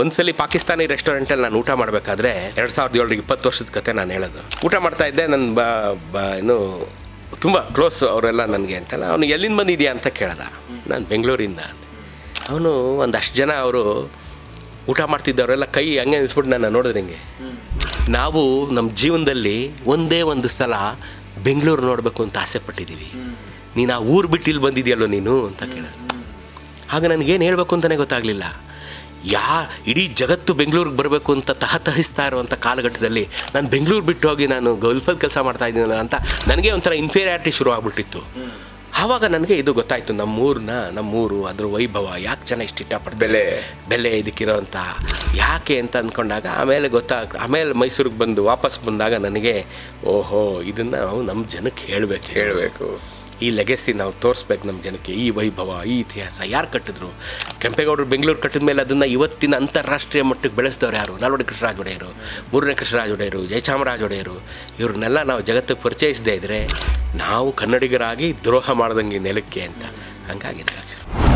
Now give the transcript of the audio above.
ಒಂದ್ಸಲಿ ಪಾಕಿಸ್ತಾನಿ ರೆಸ್ಟೋರೆಂಟಲ್ಲಿ ನಾನು ಊಟ ಮಾಡಬೇಕಾದ್ರೆ ಎರಡು ಸಾವಿರದ ಏಳರಿಗೆ ಇಪ್ಪತ್ತು ವರ್ಷದ ಕತೆ ನಾನು ಹೇಳೋದು. ಊಟ ಮಾಡ್ತಾ ಇದ್ದೆ ನನ್ನ ಬ ಬ ಏನು ತುಂಬ ಕ್ಲೋಸ್ ಅವರೆಲ್ಲ ನನಗೆ ಅಂತೆಲ್ಲ, ಅವನು ಎಲ್ಲಿಂದ ಬಂದಿದ್ಯಾ? ಅಂತ ಕೇಳ್ದ. ನಾನು ಬೆಂಗಳೂರಿಂದ ಅವನು ಒಂದಷ್ಟು ಜನ ಅವರು ಊಟ ಮಾಡ್ತಿದ್ದವರೆಲ್ಲ ಕೈ ಹಂಗೆ ನಿಲ್ಸ್ಬಿಟ್ಟು ನನ್ನ ನೋಡಿದ್ರೆ ಹಿಂಗೆ. ನಾವು ನಮ್ಮ ಜೀವನದಲ್ಲಿ ಒಂದೇ ಒಂದು ಸಲ ಬೆಂಗಳೂರು ನೋಡಬೇಕು ಅಂತ ಆಸೆ ಪಟ್ಟಿದ್ದೀವಿ. ನೀನು ಆ ಊರು ಬಿಟ್ಟು ಇಲ್ಲಿ ಬಂದಿದೆಯಲ್ಲೋ ನೀನು ಅಂತ ಕೇಳಿದ್ರು ಆಗ ನನಗೇನು ಹೇಳಬೇಕು ಅಂತಲೇ ಗೊತ್ತಾಗಲಿಲ್ಲ. ಯಾ ಇಡೀ ಜಗತ್ತು ಬೆಂಗಳೂರಿಗೆ ಬರಬೇಕು ಅಂತ ತಹತಹಿಸ್ತಾ ಇರುವಂಥ ಕಾಲಘಟ್ಟದಲ್ಲಿ ನಾನು ಬೆಂಗಳೂರು ಬಿಟ್ಟು ಹೋಗಿ ನಾನು ಗಲ್ಫಲ್ಲಿ ಕೆಲಸ ಮಾಡ್ತಾ ಇದ್ದೀನಲ್ಲ ಅಂತ ನನಗೆ ಒಂಥರ ಇನ್ಫೀರಿಯಾರಿಟಿ ಶುರು ಆಗ್ಬಿಟ್ಟಿತ್ತು ಆವಾಗ ನನಗೆ ಇದು ಗೊತ್ತಾಯಿತು ನಮ್ಮೂರನ್ನ ನಮ್ಮೂರು ಅದ್ರ ವೈಭವ ಯಾಕೆ ಜನ ಇಷ್ಟು ಇಷ್ಟಪಡ್ತಾರೆ? ಬೆಲೆ. ಬೆಲೆ ಇದಕ್ಕಿರೋಂಥ ಯಾಕೆ ಅಂತ ಅಂದ್ಕೊಂಡಾಗ ಆಮೇಲೆ ಗೊತ್ತಾಗ ಆಮೇಲೆ ಮೈಸೂರಿಗೆ ಬಂದು ವಾಪಸ್ ಬಂದಾಗ ನನಗೆ ಓಹೋ ಇದನ್ನು ನಾವು ನಮ್ಮ ಜನಕ್ಕೆ ಹೇಳಬೇಕು. ಹೇಳಬೇಕು. ಈ ಲೆಗೆಸಿ ನಾವು ತೋರಿಸ್ಬೇಕು ನಮ್ಮ ಜನಕ್ಕೆ ಈ ವೈಭವ ಈ ಇತಿಹಾಸ ಯಾರು ಕಟ್ಟಿದ್ರು? ಕೆಂಪೇಗೌಡರು ಬೆಂಗಳೂರು ಕಟ್ಟಿದ ಮೇಲೆ ಅದನ್ನು ಇವತ್ತಿನ ಅಂತಾರಾಷ್ಟ್ರೀಯ ಮಟ್ಟಕ್ಕೆ ಬೆಳೆಸಿದವರು ಯಾರು? ನಾಲ್ವಡಿ ಕೃಷ್ಣರಾಜ ಒಡೆಯರು, ಮೂರನೇ ಕೃಷ್ಣರಾಜ ಒಡೆಯರು, ಜಯಚಾಮರಾಜ ಒಡೆಯರು. ಇವ್ರನ್ನೆಲ್ಲ ನಾವು ಜಗತ್ತಿಗೆ ಪರಿಚಯಿಸದೇ ಇದ್ದರೆ ನಾವು ಕನ್ನಡಿಗರಾಗಿ ದ್ರೋಹ ಮಾಡ್ದಂಗೆ ನೆಲಕ್ಕೆ ಅಂತ. ಹಂಗಾಗಿದೆ.